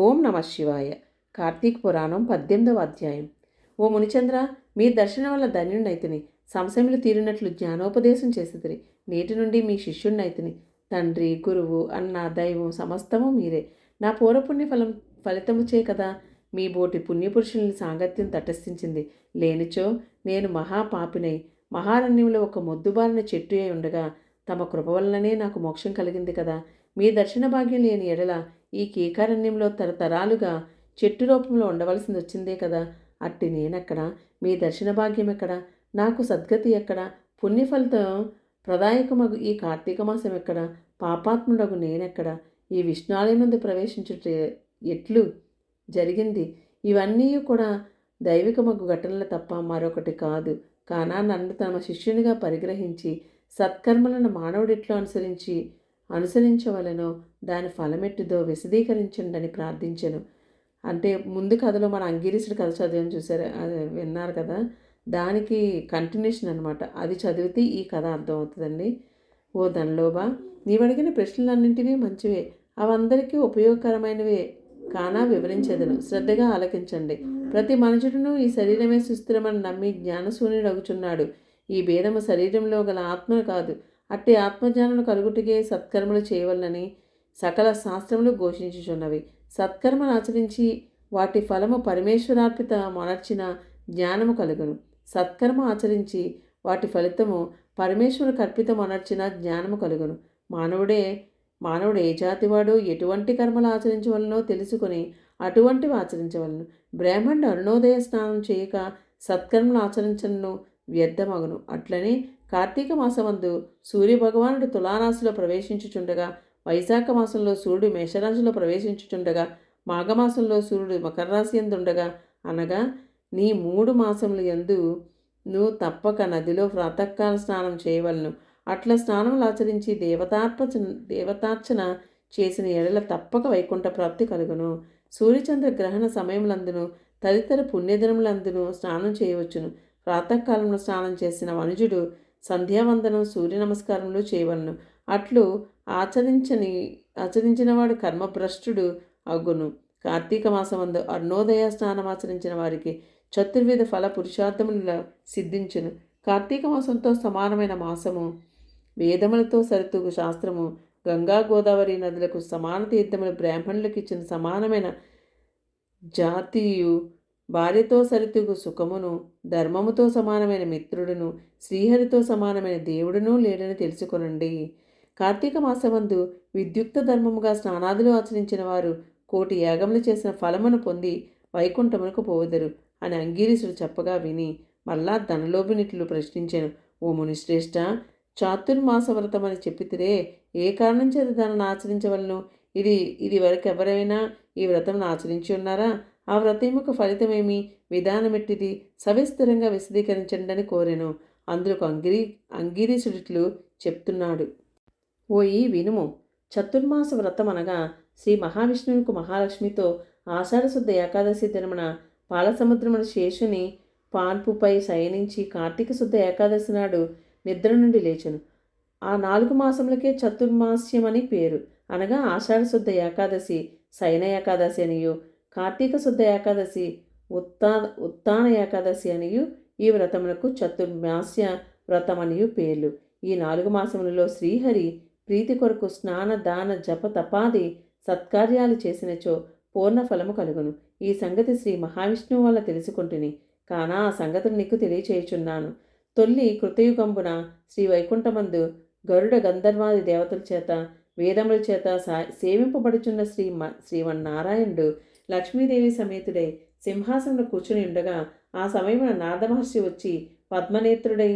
ఓం నమ శివాయ. కార్తీక పురాణం పద్దెనిమిదవ అధ్యాయం. ఓ మునిచంద్ర మీ దర్శనం వల్ల ధన్యుణ్ణైతిని సంశయములు తీరినట్లు జ్ఞానోపదేశం చేసిదిరి నేటి నుండి మీ శిష్యుణ్ణైతిని తండ్రి గురువు అన్న దైవం సమస్తము మీరే. నా పూర్వపుణ్య ఫలం ఫలితముచే కదా మీ బోటి పుణ్యపురుషుల్ని సాంగత్యం తటస్థించింది. లేనిచో నేను మహాపాపినై మహారణ్యంలో ఒక మొద్దుబారిన చెట్టు అయి ఉండగా తమ కృప వల్లనే నాకు మోక్షం కలిగింది కదా. మీ దర్శన భాగ్యం లేని ఎడల ఈ కీకారణ్యంలో తరతరాలుగా చెట్టు రూపంలో ఉండవలసింది వచ్చిందే కదా. అట్టి నేనెక్కడ? మీ దర్శన భాగ్యం ఎక్కడ నాకు సద్గతి ఎక్కడ? పుణ్యఫలితం ప్రదాయకమగు ఈ కార్తీక మాసం ఎక్కడ పాపాత్ముడగు నేనెక్కడ? ఈ విష్ణాలయనందు ప్రవేశించుట ఎట్లు జరిగింది? ఇవన్నీ కూడా దైవికమగు ఘటనలు తప్ప మరొకటి కాదు. కానా నన్ను తమ శిష్యునిగా పరిగ్రహించి సత్కర్మలను మానవుడిట్లో అనుసరించి అనుసరించవలనో. దాని ఫలమెట్టుదో విశదీకరించండి ప్రార్థించను. అంటే ముందు కథలో మన అంగిరీసుడు కథ చదివాను చూసారు? అది విన్నారు కదా? దానికి కంటిన్యూషన్ అనమాట అది చదివితే ఈ కథ అర్థమవుతుందండి. ఓ ధనలోబా నీవు అడిగిన మంచివే. అవందరికీ ఉపయోగకరమైనవే. కానా వివరించదను. శ్రద్ధగా ఆలకించండి. ప్రతి మనుషుడును ఈ శరీరమే సుస్థిరమని నమ్మి జ్ఞానశూన్యుడు అగుచున్నాడు ఈ భేదము శరీరంలో గల ఆత్మ కాదు అట్టి ఆత్మజ్ఞానం కలుగుటికే సత్కర్మలు చేయవలనని సకల శాస్త్రములు ఘోషించుచున్నవి. సత్కర్మను ఆచరించి వాటి ఫలము పరమేశ్వరార్పిత మొనర్చిన జ్ఞానము కలుగును. సత్కర్మ ఆచరించి వాటి ఫలితము పరమేశ్వరు కర్పిత అనర్చిన జ్ఞానము కలుగును. మానవుడే మానవుడు ఏ జాతివాడు ఎటువంటి కర్మలు ఆచరించవలనో తెలుసుకొని అటువంటివి ఆచరించవలను. బ్రాహ్మణుడు అరుణోదయ స్నానం చేయక సత్కర్మలు ఆచరించను వ్యర్థమగును. అట్లనే కార్తీక మాసమందు సూర్యభగవానుడు తులారాశిలో ప్రవేశించుచుండగా వైశాఖ మాసంలో సూర్యుడు మేషరాశిలో ప్రవేశించుచుండగా మాఘమాసంలో సూర్యుడు మకర రాశి ఎందుండగా అనగా నీ మూడు మాసములు ఎందు నువ్వు తప్పక నదిలో ప్రాతకాల స్నానం చేయవలను. అట్లా స్నానములు ఆచరించి దేవతార్పచ దేవతార్చన చేసిన ఎడల తప్పక వైకుంఠ ప్రాప్తి కలుగును. సూర్యచంద్ర గ్రహణ సమయములందును తదితర పుణ్యదినములందును స్నానం చేయవచ్చును. ప్రాతకాలంలో స్నానం చేసిన మనుజుడు సంధ్యావందనం సూర్య నమస్కారంలో చేయవలను. అట్లు ఆచరించని ఆచరించినవాడు కర్మభ్రష్టుడు అగును. కార్తీక మాసమందు అరుణోదయ స్నానం ఆచరించిన వారికి చతుర్విధ ఫల పురుషార్థముల సిద్ధించును. కార్తీక మాసంతో సమానమైన మాసము. వేదములతో సరితూగు శాస్త్రము. గంగా గోదావరి నదులకు సమాన తీర్థములు బ్రాహ్మణులకు ఇచ్చిన సమానమైన జాతీయు భార్యతో సరితూగు సుఖమును ధర్మముతో సమానమైన మిత్రుడును శ్రీహరితో సమానమైన దేవుడును లేడని తెలుసుకొనండి. కార్తీక మాసమందు విద్యుక్త ధర్మముగా స్నానాదులు ఆచరించిన వారు కోటి యాగములు చేసిన ఫలమును పొంది వైకుంఠమునకు పోవదరు అని అంగీరీసుడు చెప్పగా విని మళ్ళా ధనలోభినిట్లు ప్రశ్నించాను. ఓ మునిశ్రేష్ఠ చాతుర్మాస అని చెప్పితిరే ఏ కారణం చేత దానిని ఆచరించవలను? ఇది ఇది వరకు ఎవరైనా ఈ వ్రతం ఆచరించి ఉన్నారా? ఆ వ్రతముకు ఫలితమేమి? విధానమెట్టిది సవిస్తరంగా విశదీకరించండి అని కోరాను. అందుకు అంగిరి అంగిరీసుడిట్లు చెప్తున్నాడు. ఓయి వినుము. చతుర్మాస వ్రతం అనగా శ్రీ మహావిష్ణువుకు మహాలక్ష్మితో ఆషాఢశుద్ధ ఏకాదశి దినమున పాలసముద్రమున శేషుని పాన్పుపై శయనించి కార్తీక శుద్ధ ఏకాదశి నాడు నిద్ర నుండి లేచను. ఆ నాలుగు మాసములకే చతుర్మాస్యమని పేరు. అనగా ఆషాఢశుద్ధ ఏకాదశి శయన ఏకాదశి అనియు. కార్తీక శుద్ధ ఏకాదశి ఉత్తా ఉత్తాన ఏకాదశి అనియు ఈ వ్రతములకు చతుర్మాస్య వ్రతం అనియు పేర్లు. ఈ నాలుగు మాసములలో శ్రీహరి ప్రీతి కొరకు స్నాన దాన జప తపాది సత్కార్యాలు చేసినచో పూర్ణ ఫలము కలుగును. ఈ సంగతి శ్రీ మహావిష్ణువు వల్ల తెలుసుకుంటుని కానా ఆ సంగతిని నీకు తెలియచేయుచున్నాను. తొల్లి కృతయుగంబున శ్రీ వైకుంఠమందు గరుడ గంధర్వాది దేవతల చేత వేదముల చేత సేవింపబడుచున్న శ్రీ మ శ్రీమన్నారాయణుడు లక్ష్మీదేవి సమేతుడై సింహాసనంలో కూర్చుని ఉండగా ఆ సమయమున నారదమహర్షి వచ్చి పద్మనేత్రుడై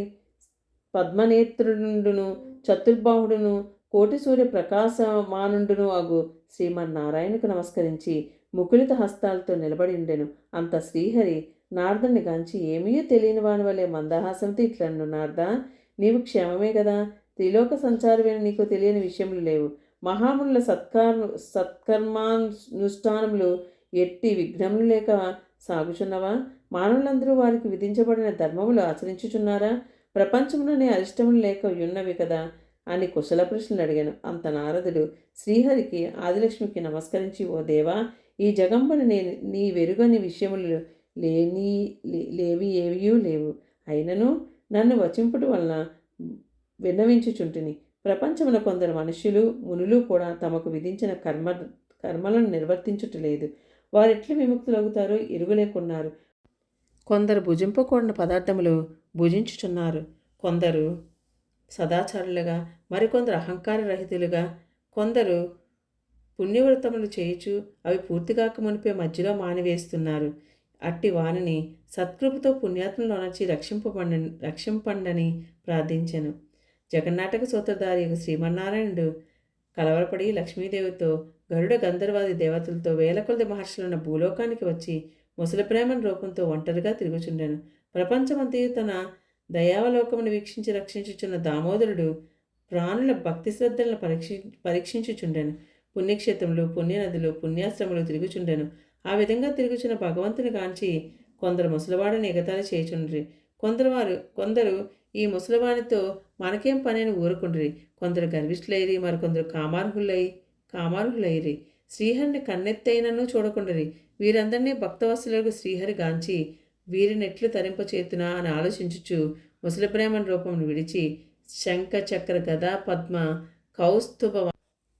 పద్మనేత్రుడును చతుర్బాహుడును కోటి సూర్య ప్రకాశమానుండును అగు శ్రీమన్నారాయణకు నమస్కరించి ముకులిత హస్తాలతో నిలబడి ఉండెను. అంత శ్రీహరి నారదుని గాంచి ఏమీ తెలియని వాని వలె మందహాసంతో ఇట్లన్ను నారదా నీవు క్షేమమే కదా త్రిలోక సంచారమైన నీకు తెలియని విషయములు లేవు. మహామునుల సత్కార్ సత్కర్మానుష్ఠానములు ఎట్టి విఘ్నములు లేక సాగుచున్నవా? మానవులందరూ వారికి విధించబడిన ధర్మములు ఆచరించుచున్నారా? ప్రపంచంలోనే అరిష్టములు లేక ఉన్నవి కదా? అని కుశల ప్రశ్నలు అడిగాను. అంత నారదుడు శ్రీహరికి ఆదిలక్ష్మికి నమస్కరించి ఓ దేవా ఈ జగంబను నేను నీ వెరుగని విషయములు లేని లేవి ఏవియూ లేవు. అయినను నన్ను వచింపుట వలన విన్నవించుచుంటిని. ప్రపంచమున కొందరు మనుష్యులు మునులు కూడా తమకు విధించిన కర్మ కర్మలను నిర్వర్తించుటలేదు. వారెట్లు విముక్తులవుతారో ఎరుగులేకున్నారు కొందరు భుజింపకూడని పదార్థములు భుజించుచున్నారు. కొందరు సదాచారులుగా మరికొందరు అహంకార రహితులుగా కొందరు పుణ్యవృతములు చేయుచు అవి పూర్తిగాక మునిపే మధ్యలో మానివేస్తున్నారు. అట్టి వానిని సత్కృపతో పుణ్యాత్మలో నచ్చి రక్షింపండని ప్రార్థించాను. జగన్నాటక సూత్రధారి శ్రీమన్నారాయణుడు కలవరపడి లక్ష్మీదేవితో గరుడ గంధర్వాది దేవతలతో వేల కొలది మహర్షులున్న భూలోకానికి వచ్చి ముసలి ప్రేమన రూపంతో ఒంటరిగా తిరుగుచుండాను. ప్రపంచమంతయు తన దయావలోకమును వీక్షించి రక్షించుచున్న దామోదరుడు ప్రాణుల భక్తి శ్రద్ధలను పరీక్షి పరీక్షించుచుండెను. పుణ్యక్షేత్రములు పుణ్యనదులు పుణ్యాశ్రములు తిరుగుచుండెను. ఆ విధంగా తిరుగుచున్న భగవంతుని కాంచి కొందరు ముసలివాడని ఎగతాళి చేయుచుండ్రి. కొందరు వారు కొందరు ఈ ముసలివాణితో మనకేం పని ఊరుకుండ్రి. కొందరు గర్విష్ఠులైరి మరికొందరు కామార్హులై కామార్హులైరి. శ్రీహరిని కన్నెత్తైనను చూడకుండరి. వీరందరినీ భక్తవస్తులకు శ్రీహరి గాంచి వీరినెట్లు తరింపచేతునా అని ఆలోచించుచు ముసలిప్రేమన్ రూపమును విడిచి శంఖ చక్ర గదా పద్మ కౌస్తుభ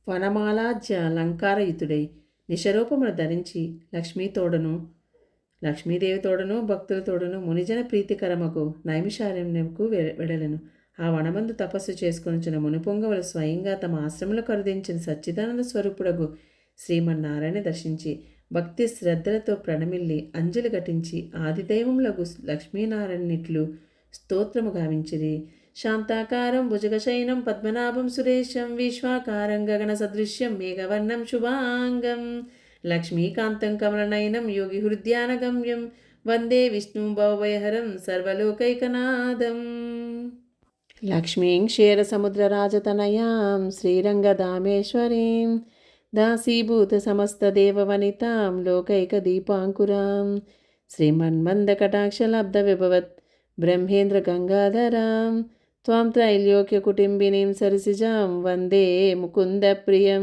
వనమాలాజ్య అలంకారయుతుడై నిశరూపమును ధరించి లక్ష్మీతోడను లక్ష్మీదేవి తోడను భక్తుల తోడను మునిజన ప్రీతికరమకు నైమిషారణ్యంకు వెడలను. ఆ వనమందు తపస్సు చేసుకొనిచిన మునిపొంగవులు స్వయంగా తమ ఆశ్రమంలో కరుదించిన సచ్చిదానంద స్వరూపుడగు శ్రీమన్నారాయణ దర్శించి భక్తి శ్రద్ధలతో ప్రణమిల్లి అంజలి ఘటించి ఆదిదైవములకు లక్ష్మీనారాయణిట్లు స్తోత్రము గావించిరి. శాంతాకారం భుజగశయనం పద్మనాభం సురేశం విశ్వాకారం గగన సదృశ్యం మేఘవర్ణం శుభాంగం. లక్ష్మీకాంతం కమలనయనం యోగి హృద్యానగమ్యం. వందే విష్ణు భవభయహరం సర్వలోకైకనాథం. లక్ష్మీం క్షీరసముద్రరాజతనయాం శ్రీరంగదామేశ్వరీం. దాసీభూత సమస్తదేవవనితాం లోకైకదీపాంకురాం. శ్రీమన్మందకటాక్షలబ్ధ విభవత్ బ్రహ్మేంద్ర గంగాధరాం త్వాం త్రైలోక్యకుటుంబినీం సరసిజాం వందే ముకుందప్రియం.